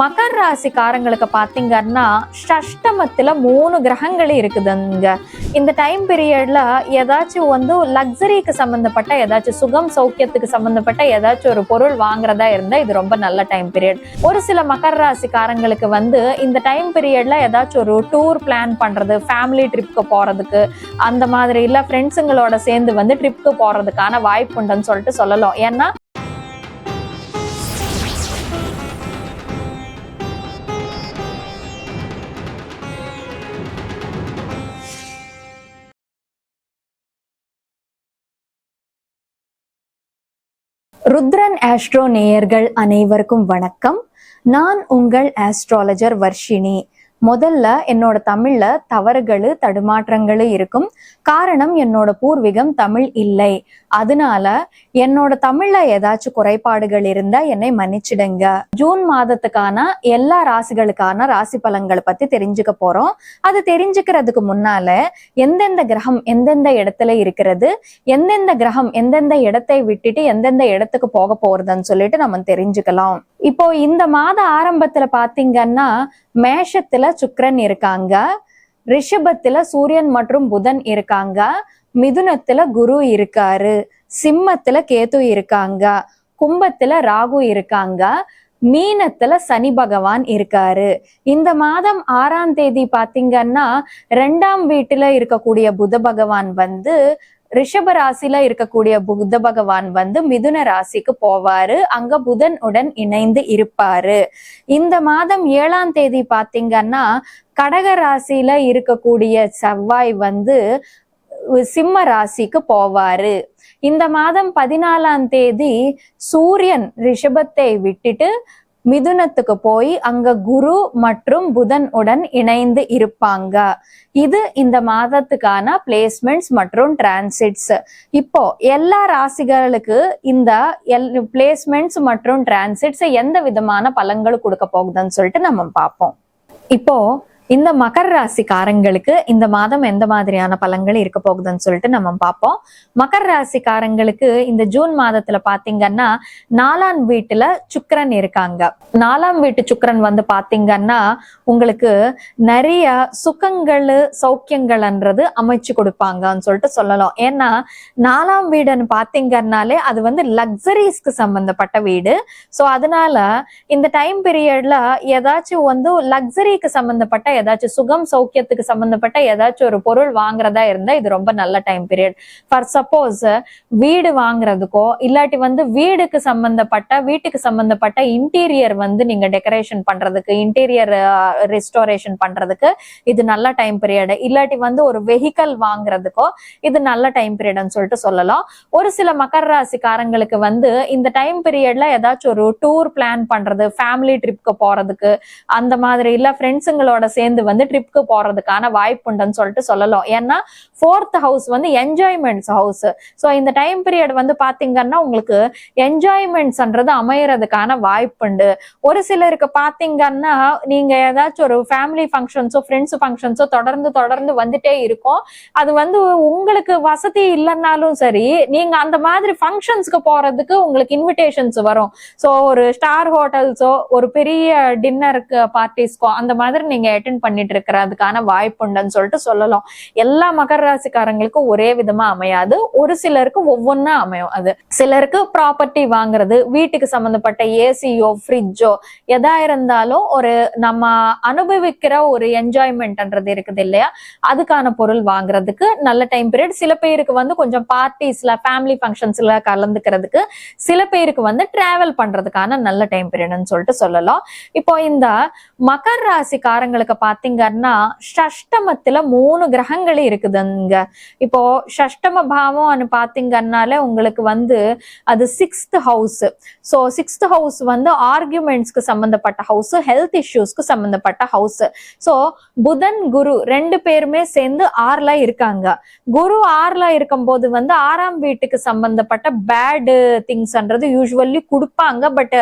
மகர் ராசிக்காரங்களுக்கு பார்த்தீங்கன்னா ஷஷ்டமத்தில் மூணு கிரகங்கள் இருக்குதுங்க. இந்த டைம் பீரியட்ல ஏதாச்சும் வந்து லக்ஸரிக்கு சம்மந்தப்பட்ட ஏதாச்சும் சுகம் சௌக்கியத்துக்கு சம்மந்தப்பட்ட ஏதாச்சும் ஒரு பொருள் வாங்குறதா இருந்தால் இது ரொம்ப நல்ல டைம் பீரியட் ஒரு சில மகர் ராசிக்காரங்களுக்கு வந்து இந்த டைம் பீரியட்ல ஏதாச்சும் ஒரு டூர் பிளான் பண்ணுறது ஃபேமிலி ட்ரிப்க்கு போகிறதுக்கு அந்த மாதிரி இல்லை ஃப்ரெண்ட்ஸுங்களோட சேர்ந்து வந்து ட்ரிப்க்கு போகிறதுக்கான வாய்ப்பு உண்டுன்னு சொல்லிட்டு சொல்லலாம். ஏன்னா ருத்ரன் ஆஸ்ட்ரோ நேயர்கள் அனைவருக்கும் வணக்கம். நான் உங்கள் ஆஸ்ட்ராலஜர் வர்ஷினி. முதல்ல என்னோட தமிழ்ல தவறுகள் தடுமாற்றங்கள் இருக்கும். காரணம் என்னோட பூர்வீகம் தமிழ் இல்லை. அதனால என்னோட தமிழ்ல ஏதாச்சும் குறைபாடுகள் இருந்தா என்னை மன்னிச்சிடுங்க. ஜூன் மாதத்துக்கான எல்லா ராசிகளுக்கான ராசி பலன்களை பத்தி தெரிஞ்சுக்க போறோம். அது தெரிஞ்சுக்கிறதுக்கு முன்னால எந்தெந்த கிரகம் எந்தெந்த இடத்துல இருக்கிறது எந்தெந்த கிரகம் எந்தெந்த இடத்தை விட்டுட்டு எந்தெந்த இடத்துக்கு போக போறதுன்னு சொல்லிட்டு நம்ம தெரிஞ்சுக்கலாம். இப்போ இந்த மாத ஆரம்பத்துல பாத்தீங்கன்னா மேஷத்துல சுக்கரன் இருக்காங்க ரிஷபத்துல சூரியன் மற்றும் புதன் இருக்காங்க மிதுனத்துல குரு இருக்காரு சிம்மத்துல கேது இருக்காங்க கும்பத்துல ராகு இருக்காங்க மீனத்துல சனி பகவான் இருக்காரு. இந்த மாதம் ஆறாம் தேதி பாத்தீங்கன்னா ரெண்டாம் வீட்டுல இருக்கக்கூடிய புத பகவான் வந்து ரிஷப ராசில இருக்கக்கூடிய புத பகவான் வந்து மிதுன ராசிக்கு போவாரு. அங்க புதன் உடன் இணைந்து இருப்பாரு. இந்த மாதம் ஏழாம் தேதி பாத்தீங்கன்னா கடக ராசியில இருக்கக்கூடிய செவ்வாய் வந்து சிம்ம ராசிக்கு போவாரு. இந்த மாதம் பதினாலாம் தேதி சூரியன் ரிஷபத்தை விட்டுட்டு மிதுனத்துக்கு போய் அங்க குரு மற்றும் புதன் உடன் இணைந்து இருப்பாங்க. இது இந்த மாதத்துக்கான பிளேஸ்மெண்ட்ஸ் மற்றும் டிரான்சிட்ஸ் இப்போ எல்லா ராசிகளுக்கு இந்த எல் பிளேஸ்மெண்ட்ஸ் மற்றும் டிரான்சிட்ஸ் எந்த விதமான பலன்கள் கொடுக்க போகுதுன்னு சொல்லிட்டு நம்ம பார்ப்போம். இப்போ இந்த மகர ராசிக்காரங்களுக்கு இந்த மாதம் எந்த மாதிரியான பலன்கள் இருக்க போகுதுன்னு சொல்லிட்டு நம்ம பார்ப்போம். மகர ராசிக்காரங்களுக்கு இந்த ஜூன் மாதத்துல பாத்தீங்கன்னா நாலாம் வீட்டுல சுக்கரன் இருக்காங்க. நாலாம் வீட்டு சுக்கரன் வந்து பாத்தீங்கன்னா உங்களுக்கு நிறைய சுகங்கள் சௌக்கியங்கள்ன்றது அமைச்சு கொடுப்பாங்கன்னு சொல்லிட்டு சொல்லலாம். ஏன்னா நாலாம் வீடுன்னு பாத்தீங்கன்னாலே அது வந்து லக்ஸரிஸ்க்கு சம்பந்தப்பட்ட வீடு. ஸோ அதனால இந்த டைம் பீரியட்ல ஏதாச்சும் வந்து லக்ஸரிக்கு சம்பந்தப்பட்ட ஏதாச்சும் சுகம் சௌக்கியத்துக்கு சம்பந்தப்பட்ட ஏதாச்சும் ஒரு பொருள் வாங்குறதா இருந்தா இது ரொம்ப நல்ல டைம் பீரியட் ஃபார் சப்போஸ் வீடு வாங்குறதுக்கோ இல்லாட்டி வந்து வீடுக்கு சம்பந்தப்பட்ட வீட்டுக்கு சம்பந்தப்பட்ட இன்டீரியர் வந்து நீங்க டெக்கரேஷன் பண்றதுக்கு இன்டீரியர் ரெஸ்டோரேஷன் பண்றதுக்கு இது நல்ல டைம் பீரியட் இல்லாட்டி வந்து ஒரு வெஹிக்கல் வாங்குறதுக்கோ இது நல்ல டைம் பீரியட்னு சொல்லிட்டு சொல்லலாம். ஒரு சில மக்கர ராசிக்காரங்களுக்கு வந்து இந்த டைம் பீரியட்ல ஏதாச்சும் ஒரு டூர் பிளான் பண்றது ஃபேமிலி ட்ரிப்க்கு போறதுக்கு அந்த மாதிரி இல்ல ஃப்ரெண்ட்ஸுங்களோட சேர்ந்து வந்து ட்ரிப்க்கு போறதுக்கான வாய்ப்பு உண்டுன்னு சொல்லிட்டு சொல்லலாம். ஏன்னா ஃபோர்த் ஹவுஸ் வந்து என்ஜாய்மெண்ட்ஸ் ஹவுஸ் ஸோ இந்த டைம் பீரியட் வந்து பாத்தீங்கன்னா உங்களுக்கு என்ஜாய்மெண்ட்ஸ்ன்றது அமையறதுக்கான வாய்ப்பு உண்டு. ஒரு சிலருக்கு பாத்தீங்கன்னா நீங்க ஏதாச்சும் ஒரு ஃபேமிலி ஃபங்க்ஷன்ஸோ ஃப்ரெண்ட்ஸ் ஃபங்க்ஷன்ஸோ தொடர்ந்து தொடர்ந்து வந்துட்டே இருக்கும். அது வந்து உங்களுக்கு வசதி இல்லைன்னாலும் சரி நீங்க அந்த மாதிரி ஃபங்க்ஷன்ஸ்க்கு போறதுக்கு உங்களுக்கு இன்விடேஷன்ஸ் வரும். ஸோ ஒரு ஸ்டார் ஹோட்டல்ஸோ ஒரு பெரிய டின்னருக்கு பார்ட்டிஸ்க்கோ அந்த மாதிரி நீங்க மெயின்டைன் பண்ணிட்டு இருக்கிறதுக்கான வாய்ப்பு உண்டுன்னு சொல்லிட்டு சொல்லலாம். எல்லா மகர ராசிக்காரங்களுக்கும் ஒரே விதமா அமையாது. ஒரு சிலருக்கு ஒவ்வொன்னா அமையும். அது சிலருக்கு ப்ராப்பர்ட்டி வாங்குறது வீட்டுக்கு சம்பந்தப்பட்ட ஏசியோ ஃப்ரிட்ஜோ எதா இருந்தாலும் ஒரு நம்ம அனுபவிக்கிற ஒரு என்ஜாய்மெண்ட்ன்றது இருக்குது இல்லையா? அதுக்கான பொருள் வாங்குறதுக்கு நல்ல டைம் பீரியட் சில பேருக்கு வந்து கொஞ்சம் பார்ட்டிஸ்ல ஃபேமிலி ஃபங்க்ஷன்ஸ்ல கலந்துக்கிறதுக்கு சில பேருக்கு வந்து டிராவல் பண்றதுக்கான நல்ல டைம் பீரியட்னு சொல்லிட்டு சொல்லலாம். இப்போ இந்த மகர் ராசிக்காரங்களுக்கு பாத்தீங்கன்னா ஷஷ்டமத்துல மூணு கிரகங்கள் இருக்குதுங்க. இப்போ ஷஷ்டம பாவம்னு பாத்தீங்கன்னால உங்களுக்கு வந்து அது sixth house so sixth house வந்து ஆர்குமெண்ட்ஸ்க்கு சம்பந்தப்பட்ட ஹவுஸ் ஹெல்த் இஷ்யூஸ்க்கு சம்பந்தப்பட்ட ஹவுஸ் ஸோ புதன் குரு ரெண்டு பேருமே சேர்ந்து ஆறுல இருக்காங்க. குரு ஆறுல இருக்கும் போது வந்து ஆறாம் வீட்டுக்கு சம்பந்தப்பட்ட பேடு திங்ஸ்ன்றது யூஸ்வல்லி கொடுப்பாங்க. பட்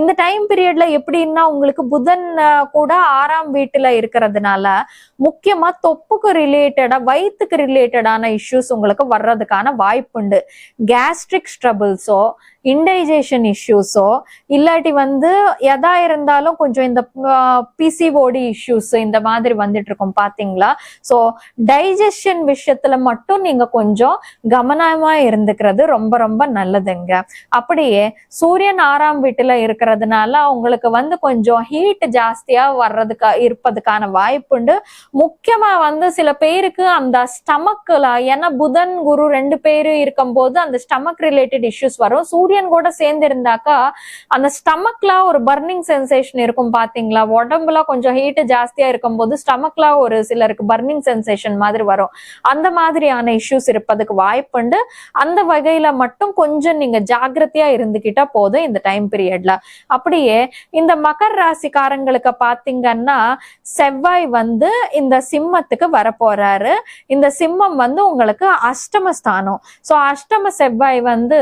இந்த டைம் பீரியட்ல எப்படின்னா உங்களுக்கு புதன் கூட ஆறாம் வீட்டுல இருக்கிறதுனால முக்கியமா தொப்புக்கு ரிலேட்டடா வயிற்றுக்கு ரிலேட்டடான இஷ்யூஸ் உங்களுக்கு வர்றதுக்கான வாய்ப்புண்டு. கேஸ்ட்ரிக் ஸ்ட்ரபிள்ஸோ இன்டைஜேஷன் இஷ்யூஸோ இல்லாட்டி வந்து எதா இருந்தாலும் கொஞ்சம் இந்த பிசிஓடி இஷ்யூஸ் இந்த மாதிரி வந்துட்டு இருக்கும் பாத்தீங்களா? ஸோ டைஜஷன் விஷயத்துல மட்டும் நீங்க கொஞ்சம் கவனமா இருந்துக்கிறது ரொம்ப ரொம்ப நல்லதுங்க. அப்படியே சூரியன் ஆறாம் வீட்டுல இருக்கிறதுனால உங்களுக்கு வந்து கொஞ்சம் ஹீட் ஜாஸ்தியா வர்றதுக்கு இருப்பதுக்கான வாய்ப்புண்டு முக்கியமா வந்து சில பேருக்கு அந்த ஸ்டமக்ல ஏன்னா புதன் குரு ரெண்டு பேரு இருக்கும்போது அந்த ஸ்டமக் ரிலேட்டட் இஷ்யூஸ் வரும். சூரியன் கூட சேர்ந்து இருந்தாக்கா அந்த ஸ்டமக்ல ஒரு பர்னிங் சென்சேஷன் இருக்கும் பாத்தீங்களா? உடம்புல கொஞ்சம் ஹீட் ஜாஸ்தியா இருக்கும் போது ஸ்டமக்ல ஒரு சிலருக்கு பர்னிங் சென்சேஷன் மாதிரி வரும். அந்த மாதிரியான இஷ்யூஸ் இருப்பதுக்கு வாய்ப்புண்டு அந்த வகையில மட்டும் கொஞ்சம் நீங்க ஜாக்கிரதையா இருந்துகிட்டா போதும் இந்த டைம் பீரியட்ல அப்படியே இந்த மகர் ராசிக்காரங்களுக்கு பாத்தீங்கன்னா செவ்வாய் வந்து இந்த சிம்மத்துக்கு வரப்போறாரு. இந்த சிம்மம் வந்து உங்களுக்கு அஷ்டம ஸ்தானம் ஸோ அஷ்டம செவ்வாய் வந்து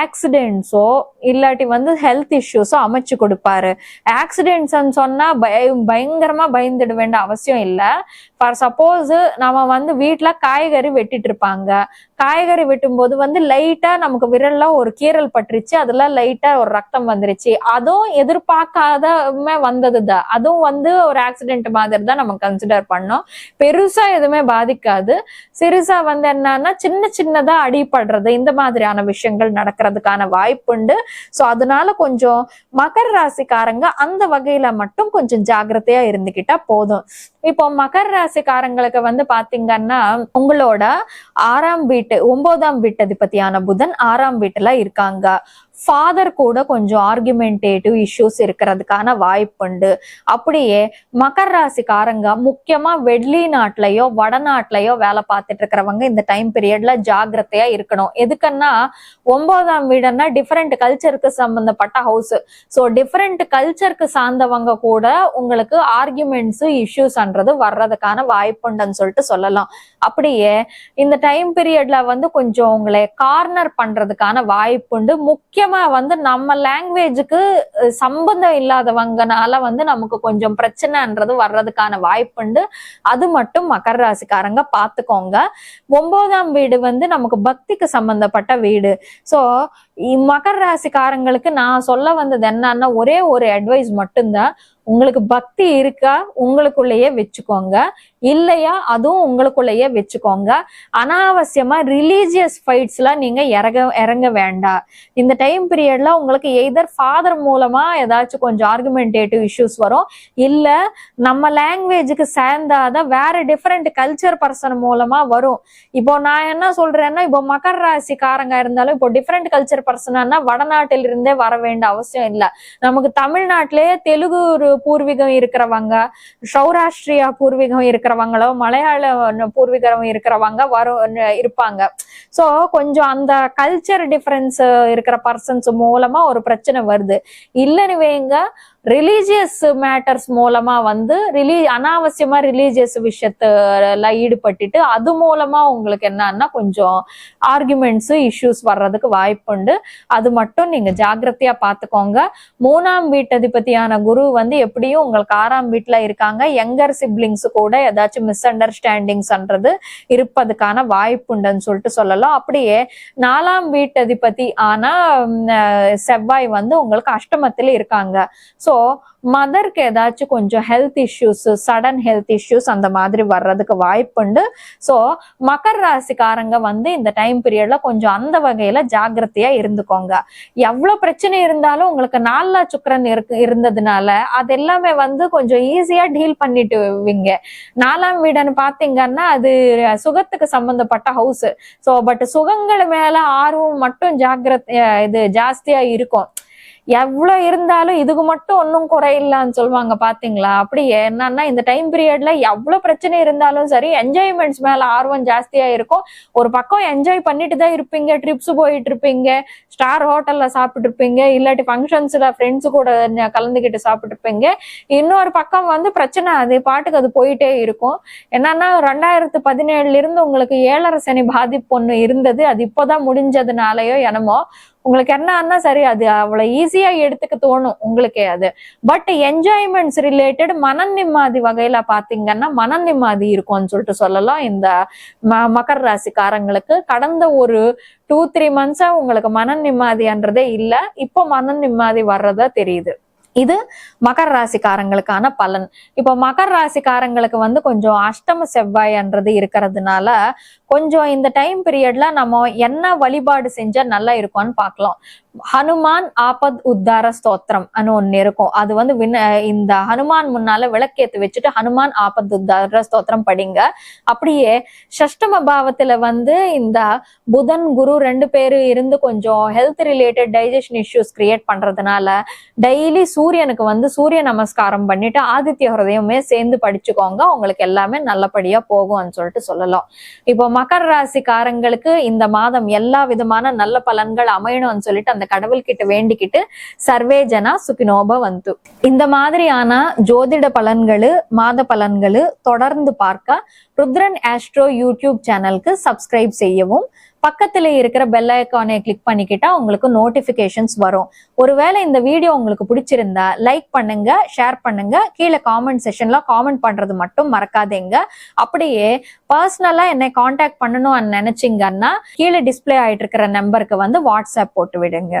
ஆக்சிடென்ட்ஸோ இல்லாட்டி வந்து ஹெல்த் இஷ்யூஸோ அமைச்சு கொடுப்பாரு. ஆக்சிடென்ட்ஸ்ன்னு சொன்னா பய பயங்கரமா பயந்துட வேண்டிய அவசியம் இல்லை. ஃபார் சப்போஸ் நம்ம வந்து வீட்டில் காய்கறி வெட்டிட்டு இருப்பாங்க. காய்கறி வெட்டும்போது வந்து லைட்டா நமக்கு விரல்ல ஒரு கீறல் பட்டுருச்சு அதுல லைட்டா ஒரு ரத்தம் வந்துருச்சு. அதுவும் எதிர்பார்க்காதமே வந்தது தான் அதுவும் வந்து ஒரு ஆக்சிடென்ட் மாதிரி தான் நம்ம கன்சிடர் பண்ணோம். பெருசா எதுவுமே பாதிக்காது. சிறுசா வந்து என்னன்னா சின்ன சின்னதா அடிபடுறது இந்த மாதிரியான விஷயங்கள் நடக்கிறதுக்கான வாய்ப்புண்டு ஸோ அதனால கொஞ்சம் மகர ராசிக்காரங்க அந்த வகையில மட்டும் கொஞ்சம் ஜாக்கிரதையா இருந்துகிட்டா போதும். இப்போ மகர ராசிக்காரங்களுக்கு வந்து பாத்தீங்கன்னா உங்களோட ஆறாம் வீட்டு ஒன்பதாம் வீட்டு அதிபதியான புதன் ஆறாம் வீட்டுல இருக்காங்க. ஃபாதர் கூட கொஞ்சம் ஆர்குமெண்டேட்டிவ் இஷ்யூஸ் இருக்கிறதுக்கான வாய்ப்புண்டு அப்படியே மகர ராசிக்காரங்க முக்கியமா வெளிநாட்டுலயோ வடநாட்டுலயோ வேலை பார்த்துட்டு இருக்கிறவங்க இந்த டைம் பீரியட்ல ஜாக்கிரதையா இருக்கணும். எதுக்குன்னா ஒன்பதாம் வீடுன்னா டிஃப்ரெண்ட் கல்ச்சருக்கு சம்பந்தப்பட்ட ஹவுஸ் ஸோ டிஃப்ரெண்ட் கல்ச்சருக்கு சார்ந்தவங்க கூட உங்களுக்கு ஆர்குமெண்ட்ஸ் இஷ்யூஸ்ன்றது வர்றதுக்கான வாய்ப்புண்டுன்னு சொல்லிட்டு சொல்லலாம். அப்படியே இந்த டைம் பீரியட்ல வந்து கொஞ்சம் உங்களை கார்னர் பண்றதுக்கான வாய்ப்புண்டு முக்கியமா வந்து நம்ம லாங்குவேஜுக்கு சம்பந்தம் இல்லாதவங்கனால வந்து நமக்கு கொஞ்சம் பிரச்சனைன்றது வர்றதுக்கான வாய்ப்புண்டு. அது மட்டும் மகர ராசிக்காரங்க பார்த்துக்கோங்க ஒன்பதாம் வீடு வந்து நமக்கு பக்திக்கு சம்பந்தப்பட்ட வீடு. ஸோ மகர ராசிக்காரங்களுக்கு நான் சொல்ல வந்தது என்னன்னா ஒரே ஒரு அட்வைஸ் மட்டும்தான். உங்களுக்கு பக்தி இருக்கா உங்களுக்குள்ளேயே வச்சுக்கோங்க. இல்லையா அதுவும் உங்களுக்குள்ளேயே வச்சுக்கோங்க. அனாவசியமா ரிலீஜியஸ் ஃபைட்ஸ்ல நீங்க இறங்க இறங்க வேண்டாம். இந்த டைம் பீரியட்ல உங்களுக்கு எய்தர் ஃபாதர் மூலமா ஏதாச்சும் கொஞ்சம் ஆர்குமெண்டேட்டிவ் இஷ்யூஸ் வரும் இல்ல நம்ம லாங்குவேஜுக்கு சேர்ந்தாதான் வேற டிஃப்ரெண்ட் கல்ச்சர் பர்சன் மூலமா வரும். இப்போ நான் என்ன சொல்றேன்னா இப்போ மகர ராசிக்காரங்க இருந்தாலும் இப்போ டிஃப்ரெண்ட் கல்ச்சர் பர்சனா வடநாட்டில இருந்தே வர வேண்டிய அவசியம் இல்லை. நமக்கு தமிழ்நாட்டிலேயே தெலுங்கு ஒரு பூர்வீகம் இருக்கிறவங்க சௌராஷ்டிரியா பூர்வீகம் இருக்கிறவங்களோ மலையாள பூர்வீகம் இருக்கிறவங்க வரும் இருப்பாங்க. ஸோ கொஞ்சம் அந்த கல்ச்சர் டிஃபரன்ஸ் இருக்கிற பர்சன்ஸ் மூலமா ஒரு பிரச்சனை வருது. இல்லைன்னு வைங்க ரிலீஜியஸ் மேட்டர்ஸ் மூலமா வந்து ரிலீ அனாவசியமா ரிலீஜியஸ் விஷயத்துல ஈடுபட்டுட்டு அது மூலமா உங்களுக்கு என்னன்னா கொஞ்சம் ஆர்குமெண்ட்ஸ் இஷ்யூஸ் வர்றதுக்கு வாய்ப்புண்டு அது மட்டும் நீங்க ஜாக்கிரதையா பாத்துக்கோங்க. மூணாம் வீட்டதிபதியான குரு வந்து எப்படியும் உங்களுக்கு ஆறாம் வீட்டுல இருக்காங்க. யங்கர் சிப்ளிங்ஸ் கூட ஏதாச்சும் மிஸ் அண்டர்ஸ்டாண்டிங்ஸ்ன்றது இருப்பதுக்கான வாய்ப்புண்டுன்னு சொல்லிட்டு சொல்லலாம். அப்படியே நாலாம் வீட்டதிபதி ஆனா செவ்வாய் வந்து உங்களுக்கு அஷ்டமத்துல இருக்காங்க. ஸோ மதருக்கு ஏதாச்சும் கொஞ்சம் health issues sudden health issues அந்த மாதிரி வர்றதுக்கு வாய்ப்புண்டு. ஸோ மகர் ராசிக்காரங்க வந்து இந்த டைம் பீரியட்ல கொஞ்சம் அந்த வகையில ஜாக்கிரதையா இருந்துக்கோங்க. எவ்வளவு பிரச்சனை இருந்தாலும் உங்களுக்கு நாலா சுக்கரன் இருக்கு இருந்ததுனால அது எல்லாமே வந்து கொஞ்சம் ஈஸியா டீல் பண்ணிட்டுவீங்க. நாலாம் வீடுன்னு பாத்தீங்கன்னா அது சுகத்துக்கு சம்பந்தப்பட்ட ஹவுஸ் ஸோ பட் சுகங்கள் மேல ஆர்வம் மட்டும் ஜாகிரத இது ஜாஸ்தியா இருக்கும். எவ்வளவு இருந்தாலும் இதுக்கு மட்டும் ஒன்றும் குறையில்லான்னு சொல்லுவாங்க பாத்தீங்களா? அப்படி என்னன்னா இந்த டைம் பீரியட்ல எவ்வளவு பிரச்சனை இருந்தாலும் சரி என்ஜாய்மெண்ட்ஸ் மேல ஆர்வம் ஜாஸ்தியா இருக்கும். ஒரு பக்கம் என்ஜாய் பண்ணிட்டு தான் இருப்பீங்க ட்ரிப்ஸ் போயிட்டு இருப்பீங்க ஸ்டார் ஹோட்டல்ல சாப்பிட்டு இருப்பீங்க இல்லாட்டி ஃபங்க்ஷன்ஸ்ல ஃப்ரெண்ட்ஸ் கூட கலந்துக்கிட்டு சாப்பிட்டு இருப்பீங்க. இன்னொரு பக்கம் வந்து பிரச்சனை அது பாட்டுக்கு அது போயிட்டே இருக்கும். என்னன்னா ரெண்டாயிரத்து பதினேழுல இருந்து உங்களுக்கு ஏழரை சனி பாதிப்பு ஒண்ணு இருந்தது. அது இப்போதான் முடிஞ்சதுனாலயோ என்னமோ உங்களுக்கு என்னன்னா சரி அது அவ்வளவு ஈஸியா எடுத்துக்க தோணும் உங்களுக்கே அது. பட் என்ஜாய்மெண்ட்ஸ் ரிலேட்டட் மன நிம்மதி வகையில பாத்தீங்கன்னா மன நிம்மதி இருக்கும்னு சொல்லிட்டு சொல்லலாம். இந்த ம மகர ராசிக்காரங்களுக்கு கடந்த ஒரு டூ த்ரீ மந்த்ஸா உங்களுக்கு மன நிம்மதின்றதே இல்ல இப்போ மன நிம்மதி வர்றதா தெரியுது. இது மகர ராசிக்காரங்களுக்கான பலன். இப்போ மகர ராசிக்காரங்களுக்கு வந்து கொஞ்சம் அஷ்டம செவ்வாய்ன்றது இருக்கிறதுனால கொஞ்சம் இந்த டைம் பீரியட்ல நம்ம என்ன வழிபாடு செஞ்சா நல்லா இருக்கும்னு பார்க்கலாம். ஹனுமான் ஆபத் உத்தார ஸ்தோத்திரம் அனு இருக்கும். அது வந்து விண்ண இந்த ஹனுமான் முன்னால விளக்கேத்து வச்சுட்டு ஹனுமான் ஆபத் உத்தார ஸ்தோத்திரம் படிங்க. அப்படியே சஷ்டம பாவத்துல வந்து இந்த புதன் குரு ரெண்டு பேரும் இருந்து கொஞ்சம் health related digestion issues create பண்றதுனால டெய்லி சூரியனுக்கு வந்து சூரிய நமஸ்காரம் பண்ணிட்டு ஆதித்ய ஹிரதயமே சேர்ந்து படிச்சுக்கோங்க. உங்களுக்கு எல்லாமே நல்லபடியா போகும்னு சொல்லிட்டு சொல்லலாம். இப்போ மகர ராசிக்காரங்களுக்கு இந்த மாதம் எல்லா விதமான நல்ல பலன்கள் அமையணும்னு சொல்லிட்டு அந்த கடவுள் கிட்ட வேண்டிக்கிட்டு சர்வே ஜனா சுகினோப வந்து. இந்த மாதிரியான ஜோதிட பலன்களு மாத பலன்களு தொடர்ந்து பார்க்க ருத்ரன் ஆஸ்ட்ரோ யூடியூப் சேனலுக்கு சப்ஸ்கிரைப் செய்யவும் பக்கத்துல இருக்கிற பெல் ஐக்கானை கிளிக் பண்ணிக்கிட்டா உங்களுக்கு நோட்டிபிகேஷன்ஸ் வரும். ஒருவேளை இந்த வீடியோ உங்களுக்கு பிடிச்சிருந்தா லைக் பண்ணுங்க ஷேர் பண்ணுங்க கீழே காமெண்ட் செஷன்ல காமெண்ட் பண்றது மட்டும் மறக்காதீங்க. அப்படியே பர்சனலா என்னை காண்டாக்ட் பண்ணணும் நினைச்சீங்கன்னா கீழே டிஸ்ப்ளே ஆயிட்டு இருக்கிற நம்பருக்கு வந்து வாட்ஸ்அப் போட்டு விடுங்க.